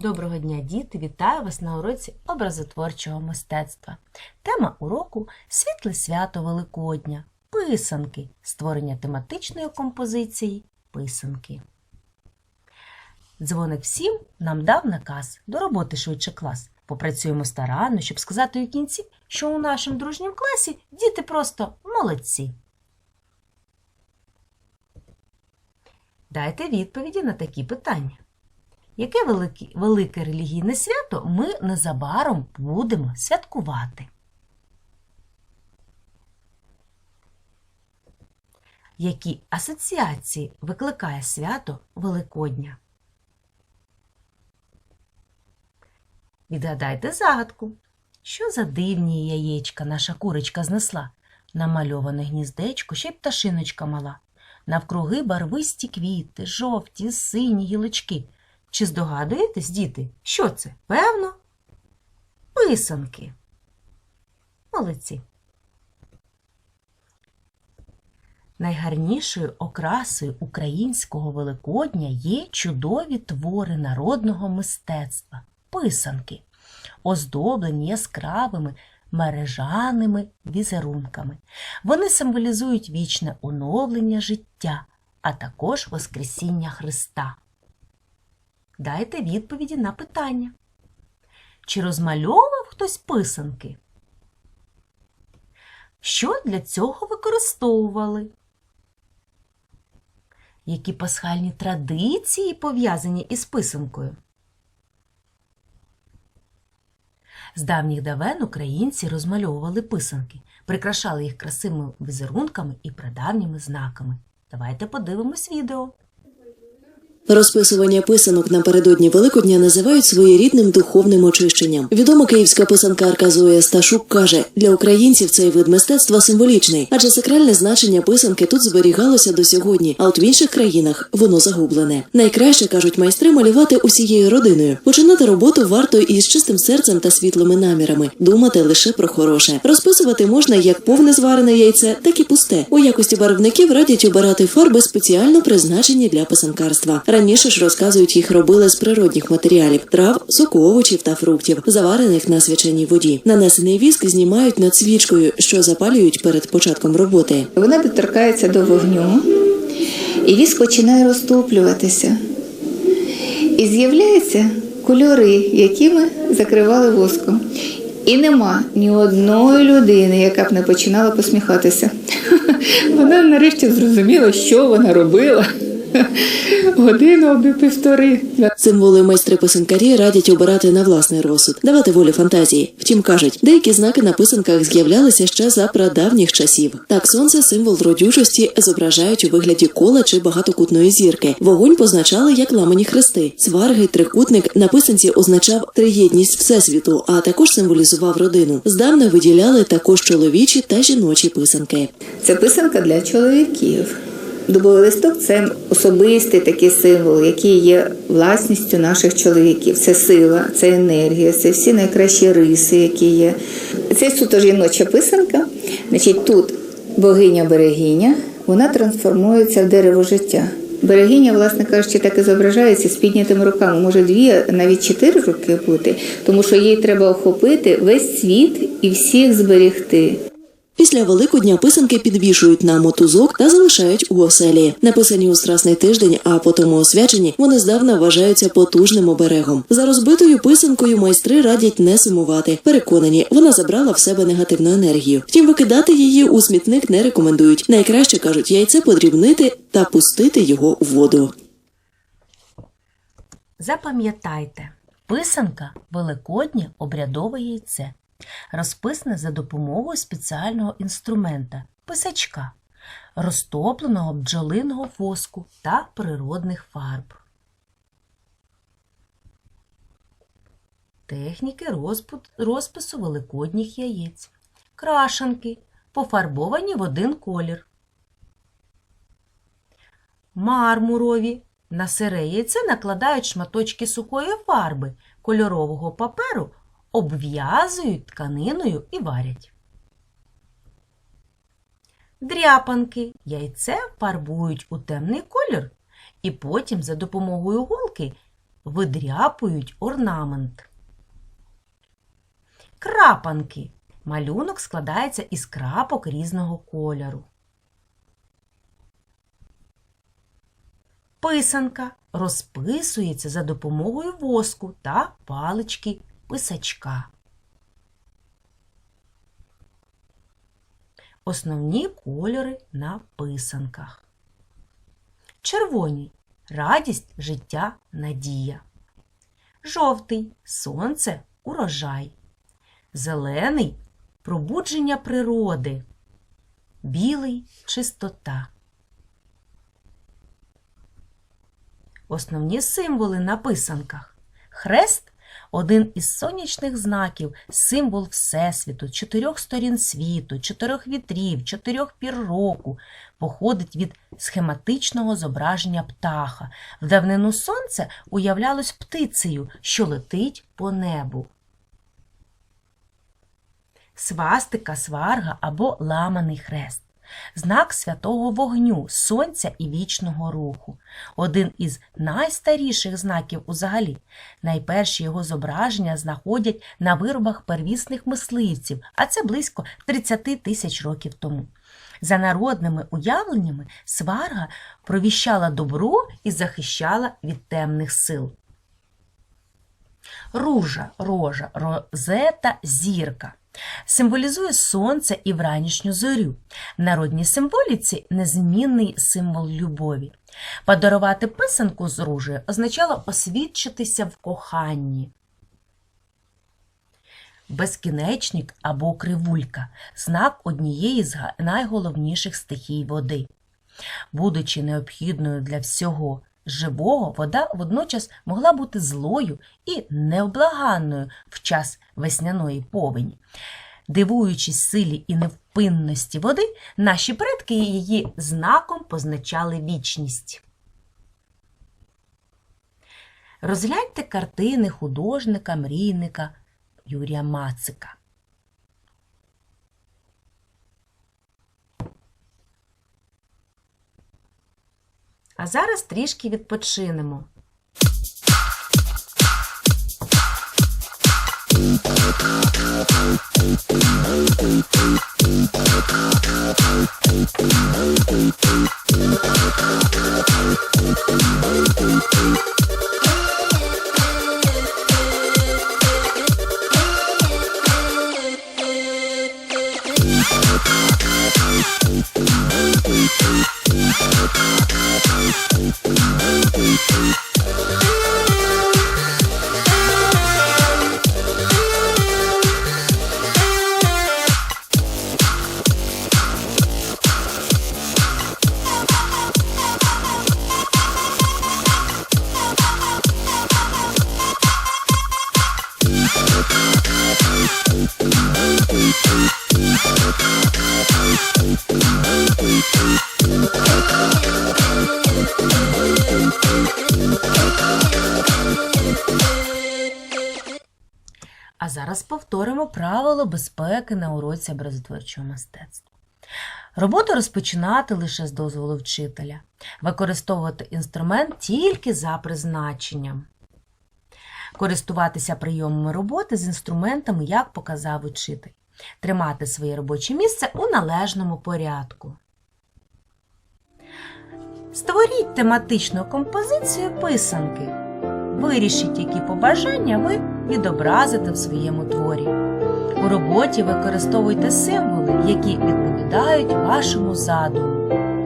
Доброго дня, діти! Вітаю вас на уроці образотворчого мистецтва. Тема уроку Світле свято Великодня. Писанки. Створення тематичної композиції Писанки. Дзвоник всім нам дав наказ до роботи швидше клас. Попрацюємо старанно, щоб сказати у кінці, що у нашому дружнім класі діти просто молодці. Дайте відповіді на такі питання. Яке велике, велике релігійне свято ми незабаром будемо святкувати? Які асоціації викликає свято Великодня? Відгадайте загадку. Що за дивні яєчка наша курочка знесла? Намальоване гніздечко, ще й пташиночка мала. Навкруги барвисті квіти, жовті, сині гілочки. Чи здогадуєтесь, діти, що це? Певно? Писанки. Молодці. Найгарнішою окрасою українського Великодня є чудові твори народного мистецтва писанки, оздоблені яскравими мережаними візерунками. Вони символізують вічне оновлення життя, а також Воскресіння Христа. Дайте відповіді на питання. Чи розмальовував хтось писанки? Що для цього використовували? Які пасхальні традиції пов'язані із писанкою? З давніх давен українці розмальовували писанки, прикрашали їх красивими візерунками і прадавніми знаками. Давайте подивимось відео. Розписування писанок напередодні Великодня називають своєрідним духовним очищенням. Відома київська писанкарка Зоя Сташук каже: для українців цей вид мистецтва символічний, адже сакральне значення писанки тут зберігалося до сьогодні, а от в інших країнах воно загублене. Найкраще кажуть майстри малювати усією родиною. Починати роботу варто із чистим серцем та світлими намірами, думати лише про хороше. Розписувати можна як повне зварене яйце, так і пусте. У якості барвників радять обирати фарби спеціально призначені для писанкарства. Раніше ж розказують, їх робили з природних матеріалів трав, соку овочів та фруктів, заварених на свяченій воді. Нанесений віск знімають над свічкою, що запалюють перед початком роботи. Вона доторкається до вогню, і віск починає розтоплюватися. І з'являються кольори, які ми закривали воском. І нема ні одної людини, яка б не починала посміхатися. Вона нарешті зрозуміла, що вона робила. Годину або півтори. Символи майстри писанкарі радять обирати на власний розсуд, давати волю фантазії. Втім, кажуть, деякі знаки на писанках з'являлися ще за прадавніх часів. Так, сонце символ родючості зображають у вигляді кола чи багатокутної зірки. Вогонь позначали як ламані хрести. Сварги, трикутник на писанці означав триєдність всесвіту, а також символізував родину. Здавна виділяли також чоловічі та жіночі писанки. Це писанка для чоловіків. Дубовий листок це особистий такий символ, який є власністю наших чоловіків. Це сила, це енергія, це всі найкращі риси, які є. Це суто жіноча писанка. Значить, тут богиня берегиня, вона трансформується в дерево життя. Берегиня, власне кажучи, так і зображається з піднятими руками. Може дві, навіть чотири руки бути, тому що їй треба охопити весь світ і всіх зберегти. Після Великодня писанки підвішують на мотузок та залишають у оселі. Написані у страсний тиждень, а потім освячені, вони здавна вважаються потужним оберегом. За розбитою писанкою майстри радять не сумувати. Переконані, вона забрала в себе негативну енергію. Втім, викидати її у смітник не рекомендують. Найкраще кажуть, яйце подрібнити та пустити його у воду. Запам'ятайте, писанка Великоднє обрядове яйце, розписане за допомогою спеціального інструмента писачка, розтопленого бджолиного воску та природних фарб. Техніки розпису великодніх яєць, крашенки, пофарбовані в один колір. Мармурові. На сире яйце накладають шматочки сухої фарби, кольорового паперу, обв'язують тканиною і варять. Дряпанки. Яйце фарбують у темний колір і потім за допомогою голки видряпують орнамент. Крапанки. Малюнок складається із крапок різного кольору. Писанка розписується за допомогою воску та палички писачка. Основні кольори на писанках. Червоні радість, життя, надія. Жовтий сонце, урожай. Зелений пробудження природи. Білий чистота. Основні символи на писанках. Хрест один із сонячних знаків, символ Всесвіту, чотирьох сторін світу, чотирьох вітрів, чотирьох пір року, походить від схематичного зображення птаха. В давнину сонце уявлялось птицею, що летить по небу. Свастика, сварга або ламаний хрест. Знак святого вогню, сонця і вічного руху. Один із найстаріших знаків узагалі. Найперші його зображення знаходять на виробах первісних мисливців, а це близько 30 тисяч років тому. За народними уявленнями, сварга провіщала добро і захищала від темних сил. Ружа, рожа, розета, зірка. Символізує сонце і вранішню зорю. Народній символіці незмінний символ любові. Подарувати писанку з ружею означало освідчитися в коханні. Безкінечник або кривулька знак однієї з найголовніших стихій води. Будучи необхідною для всього живого, вода водночас могла бути злою і невблаганною в час весняної повені. Дивуючись силі і невпинності води, наші предки її знаком позначали вічність. Розгляньте картини художника, мрійника Юрія Мацика. А зараз трішки відпочинемо. А зараз повторимо правило безпеки на уроці образотворчого мистецтва. Роботу розпочинати лише з дозволу вчителя, використовувати інструмент тільки за призначенням, користуватися прийомами роботи з інструментами, як показав учитель, тримати своє робоче місце у належному порядку. Створіть тематичну композицію писанки. Вирішіть, які побажання ви відобразите в своєму творі. У роботі використовуйте символи, які відповідають вашому задуму.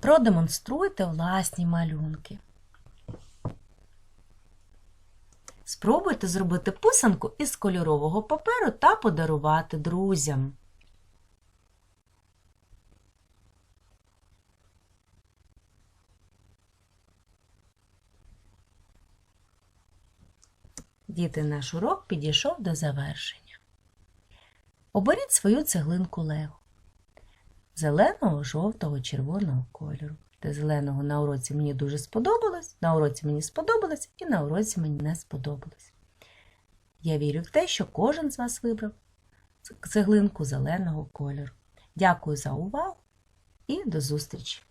Продемонструйте власні малюнки. Спробуйте зробити писанку із кольорового паперу та подарувати друзям. Діти, наш урок підійшов до завершення. Оберіть свою цеглинку Лего зеленого, жовтого, червоного кольору. Те зеленого на уроці мені дуже сподобалось, на уроці мені сподобалось і на уроці мені не сподобалось. Я вірю в те, що кожен з вас вибрав цеглинку зеленого кольору. Дякую за увагу і до зустрічі!